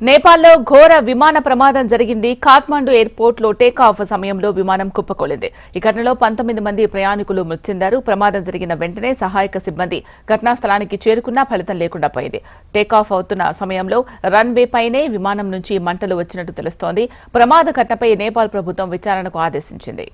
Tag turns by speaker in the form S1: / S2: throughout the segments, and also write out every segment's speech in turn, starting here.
S1: నేపాల్లో ఘోర విమాన ప్రమాదం జరిగింది. కాఠ్మండు ఎయిర్పోర్ట్లో టేకాఫ్ సమయంలో విమానం కుప్పకూలింది ఈ ఘటనలో పంతొమ్మిది మంది ప్రయాణికులు మృతి చెందారు ప్రమాదం జరిగిన వెంటనే సహాయక సిబ్బంది ఘటనా స్థలానికి చేరుకున్నా ఫలితం లేకుండా పోయింది. టేకాఫ్ అవుతున్న సమయంలో రన్వే పైనే విమానం నుంచి మంటలు వచ్చినట్టు తెలుస్తోంది. ప్రమాద ఘటనపై నేపాల్ ప్రభుత్వం విచారణకు ఆదేశించింది.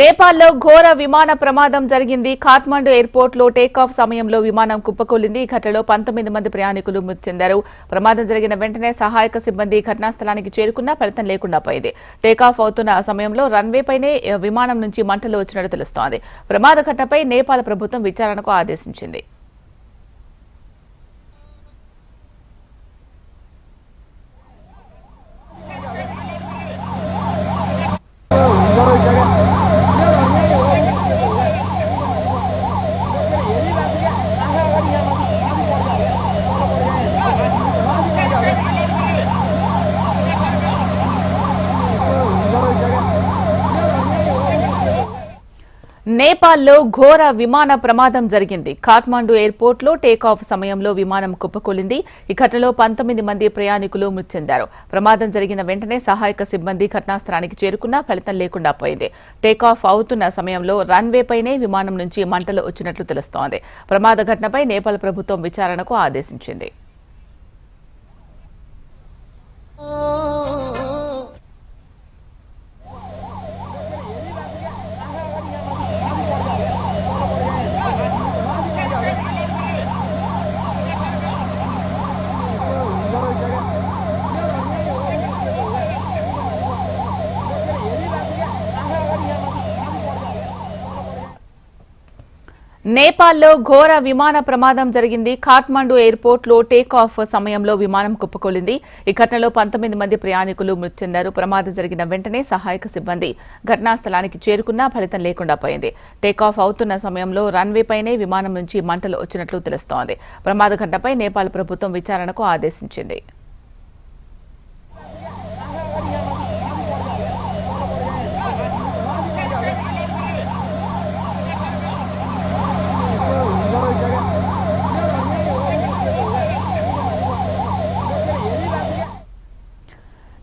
S1: నేపాల్లో ఘోర విమాన ప్రమాదం జరిగింది. కాఠ్మండు ఎయిర్పోర్ట్లో టేకాఫ్ సమయంలో విమానం కుప్పకూలింది. ఈ ఘటనలో పంతొమ్మిది మంది ప్రయాణికులు మృతి చెందారు. ప్రమాదం జరిగిన వెంటనే సహాయక సిబ్బంది ఘటనా స్థలానికి చేరుకున్నా ఫలితం లేకుండా పోయింది. టేకాఫ్ అవుతున్న సమయంలో రన్వే పైనే విమానం నుంచి మంటలు వచ్చినట్టు తెలుస్తోంది. ప్రమాద ఘటనపై నేపాల్ ప్రభుత్వం విచారణకు ఆదేశించింది. నేపాల్లో ఘోర విమాన ప్రమాదం జరిగింది. కాఠ్మండు ఎయిర్పోర్ట్లో టేకాఫ్ సమయంలో విమానం కుప్పకూలింది. ఈ ఘటనలో పంతొమ్మిది మంది ప్రయాణికులు మృతి చెందారు. ప్రమాదం జరిగిన వెంటనే సహాయక సిబ్బంది ఘటనాస్థలానికి చేరుకున్నా ఫలితం లేకుండా పోయింది. టేకాఫ్ అవుతున్న సమయంలో రన్వేపైనే విమానం నుంచి మంటలు వచ్చినట్లు తెలుస్తోంది. ప్రమాద ఘటనపై నేపాల్ ప్రభుత్వం విచారణకు ఆదేశించింది. నేపాల్లో ఘోర విమాన ప్రమాదం జరిగింది. కాఠ్మండు ఎయిర్పోర్ట్లో టేక్ టేకాఫ్ సమయంలో విమానం కుప్పకూలింది ఈ ఘటనలో పంతొమ్మిది మంది ప్రయాణికులు మృతి చెందారు. ప్రమాదం జరిగిన వెంటనే సహాయక సిబ్బంది ఘటనా స్థలానికి చేరుకున్నా ఫలితం లేకుండా పోయింది. టేకాఫ్ అవుతున్న సమయంలో రన్వే పైనే విమానం నుంచి మంటలు వచ్చినట్లు తెలుస్తోంది. ప్రమాద ఘటనపై నేపాల్ ప్రభుత్వం విచారణకు ఆదేశించింది.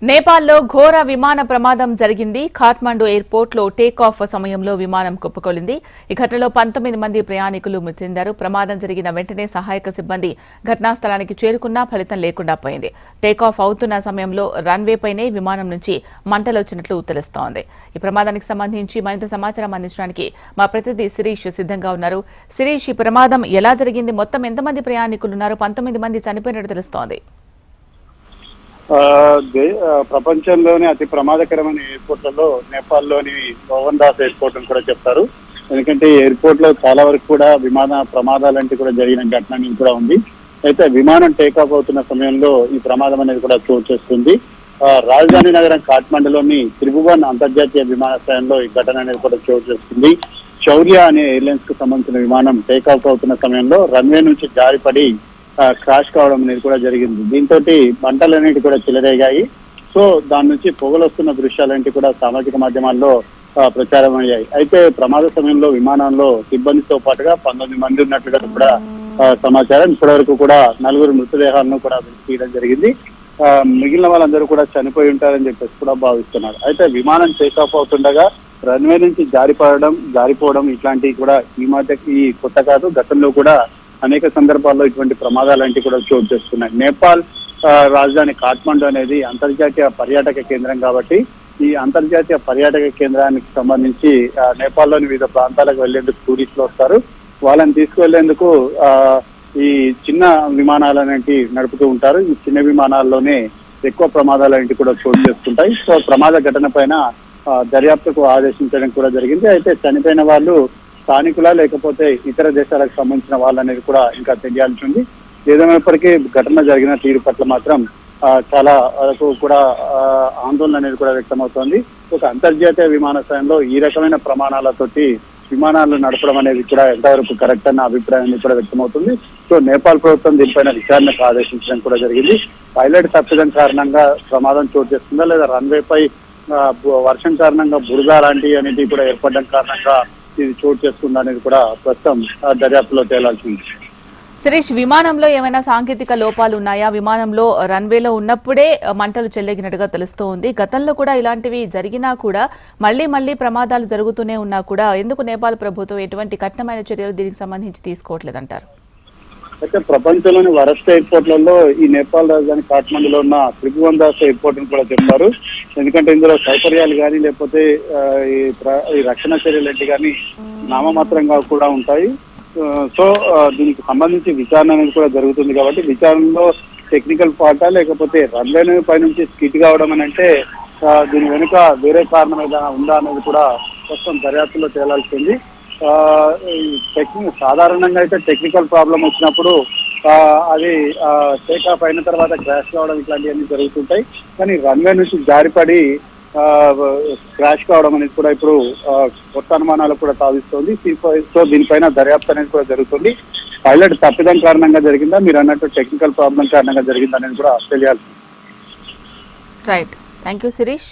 S1: నేపాల్లో ఘోర విమాన ప్రమాదం జరిగింది. ఖాట్మండు ఎయిర్పోర్ట్లో టేకాఫ్ సమయంలో విమానం కుప్పకొలింది. ఈ ఘటనలో పంతొమ్మిది మంది ప్రయాణికులు మృతి చెందారు ప్రమాదం జరిగిన వెంటనే సహాయక సిబ్బంది ఘటనా స్థలానికి చేరుకున్నా ఫలితం లేకుండా పోయింది. టేకాఫ్ అవుతున్న సమయంలో రన్వేపైనే విమానం నుంచి మంటలు వచ్చినట్లు తెలుస్తోంది. ఈ ప్రమాదానికి సంబంధించి మరింత సమాచారం అందించడానికి మా ప్రతినిధి శిరీష్ సిద్ధంగా ఉన్నారు. శిరీష్ ఈ ప్రమాదం ఎలా జరిగింది? మొత్తం ఎంతమంది ప్రయాణికులు ఉన్నారు? పంతొమ్మిది మంది చనిపోయినట్టు తెలుస్తోంది.
S2: ప్రపంచంలోనే అతి ప్రమాదకరమైన ఎయిర్పోర్ట్లలో నేపాల్లోని పవన్ దాస్ ఎయిర్పోర్ట్ అని కూడా చెప్తారు. ఎందుకంటే ఎయిర్పోర్ట్లో చాలా వరకు కూడా విమాన ప్రమాదాలంటే కూడా జరిగిన ఘటన అనేది కూడా ఉంది. అయితే విమానం టేకాఫ్ అవుతున్న సమయంలో ఈ ప్రమాదం అనేది కూడా చోటు చేస్తుంది ఆ, రాజధాని నగరం కాఠ్మండులోని త్రిభువన్ అంతర్జాతీయ విమానాశ్రయంలో ఈ ఘటన అనేది కూడా చోటు చేస్తుంది శౌర్య అనే ఎయిర్లైన్స్కు సంబంధించిన విమానం టేకాఫ్ అవుతున్న సమయంలో రన్వే నుంచి జారిపడి క్రాష్ కావడం అనేది కూడా జరిగింది. దీంతో మంటలు అనేవి కూడా చెలరేగాయి. సో దాని నుంచి పొగలు వస్తున్న దృశ్యాలంటే కూడా సామాజిక మాధ్యమాల్లో ప్రచారం అయ్యాయి. అయితే ప్రమాద సమయంలో విమానంలో సిబ్బందితో పాటుగా పంతొమ్మిది మంది ఉన్నట్లుగా కూడా సమాచారం సమాచారం. ఇప్పటివరకు కూడా నలుగురు మృతదేహాలను కూడా తీయడం జరిగింది. ఆ, మిగిలిన వాళ్ళందరూ కూడా చనిపోయి ఉంటారని చెప్పేసి కూడా భావిస్తున్నారు. అయితే విమానం టేకాఫ్ అవుతుండగా రన్వే నుంచి జారిపడడం జారిపోవడం ఇట్లాంటివి కూడా ఈ మధ్య ఈ కొత్త కాదు గతంలో కూడా అనేక సందర్భాల్లో ఇటువంటి ప్రమాదాలంటివి కూడా చోటు చేస్తున్నాయి నేపాల్ ఆ, రాజధాని కాఠ్మండు అనేది అంతర్జాతీయ పర్యాటక కేంద్రం కాబట్టి ఈ అంతర్జాతీయ పర్యాటక కేంద్రానికి సంబంధించి నేపాల్లోని వివిధ ప్రాంతాలకు వెళ్ళేందుకు టూరిస్టులు వస్తారు. వాళ్ళని తీసుకువెళ్ళేందుకు ఆ, ఈ చిన్న విమానాలు అనేవి నడుపుతూ ఉంటారు. ఈ చిన్న విమానాల్లోనే ఎక్కువ ప్రమాదాలు అనేవి కూడా చోటు చేసుకుంటాయి. సో ప్రమాద ఘటన పైన దర్యాప్తుకు ఆదేశించడం కూడా జరిగింది. అయితే చనిపోయిన వాళ్ళు స్థానికులా లేకపోతే ఇతర దేశాలకు సంబంధించిన వాళ్ళు అనేది కూడా ఇంకా తెలియాల్సి ఉంది. ఏదేమైనప్పటికీ ఘటన జరిగిన తీరు పట్ల మాత్రం చాలా వరకు కూడా ఆందోళన అనేది కూడా వ్యక్తమవుతోంది. ఒక అంతర్జాతీయ విమానాశ్రయంలో ఈ రకమైన ప్రమాణాలతోటి విమానాలు నడపడం అనేది కూడా ఎంతవరకు కరెక్ట్ అన్న అభిప్రాయం కూడా వ్యక్తమవుతుంది. సో నేపాల్ ప్రభుత్వం దీనిపైన విచారణకు ఆదేశించడం కూడా జరిగింది. పైలట్ తప్పిదం కారణంగా ప్రమాదం చోటు చేస్తుందా లేదా రన్వే పై వర్షం కారణంగా బురద లాంటివి అనేది కూడా ఏర్పడడం కారణంగా చోటు చేస్తుందా అనేది కూడా ప్రస్తుతం దర్యాప్తులో తేలాల్సి ఉంది.
S1: విమానంలో ఏమైనా సాంకేతిక లోపాలు ఉన్నాయా విమానంలో రన్వేలో ఉన్నప్పుడే మంటలు చెల్లెగినట్టుగా తెలుస్తూ ఉంది. గతంలో కూడా ఇలాంటివి జరిగినా కూడా మళ్ళీ మళ్ళీ ప్రమాదాలు జరుగుతూనే ఉన్నా కూడా ఎందుకు నేపాల్ ప్రభుత్వం ఎటువంటి కఠినమైన చర్యలు దీనికి సంబంధించి తీసుకోవట్లేదంటారు?
S2: అయితే ప్రపంచంలోని వరస్ట్ ఎయిర్పోర్ట్లలో ఈ నేపాల్ రాజధాని కాఠ్మండూలో ఉన్న త్రిభువన్దాస్ ఎయిర్పోర్ట్ అని కూడా చెప్పారు. ఎందుకంటే ఇందులో సౌకర్యాలు కానీ లేకపోతే ఈ రక్షణ చర్యలు ఏంటి కానీ నామమాత్రంగా కూడా ఉంటాయి. సో దీనికి సంబంధించి విచారణ అనేది కూడా జరుగుతుంది కాబట్టి విచారణలో టెక్నికల్ పాట లేకపోతే రన్వే పైనుంచి స్కిట్ కావడం అని అంటే దీని వెనుక వేరే కారణం ఏదైనా ఉందా అనేది కూడా ప్రస్తుతం దర్యాప్తులో తేలాల్సింది. టెక్నిక్ సాధారణంగా అయితే టెక్నికల్ ప్రాబ్లం వచ్చినప్పుడు అది టేక్ ఆఫ్ అయిన తర్వాత క్రాష్ కావడం ఇట్లాంటివన్నీ జరుగుతుంటాయి. కానీ రన్వే నుంచి జారిపడి క్రాష్ కావడం అనేది కూడా ఇప్పుడు కొత్త అనుమానాలు కూడా సాధిస్తోంది. సో దీనిపైన దర్యాప్తు అనేది కూడా జరుగుతుంది. పైలట్ తప్పిదం కారణంగా జరిగిందా? మీరు అన్నట్టు టెక్నికల్ ప్రాబ్లం కారణంగా జరిగిందా అనేది కూడా తెలియాలి
S1: రైట్ థ్యాంక్ యూ శిరీష్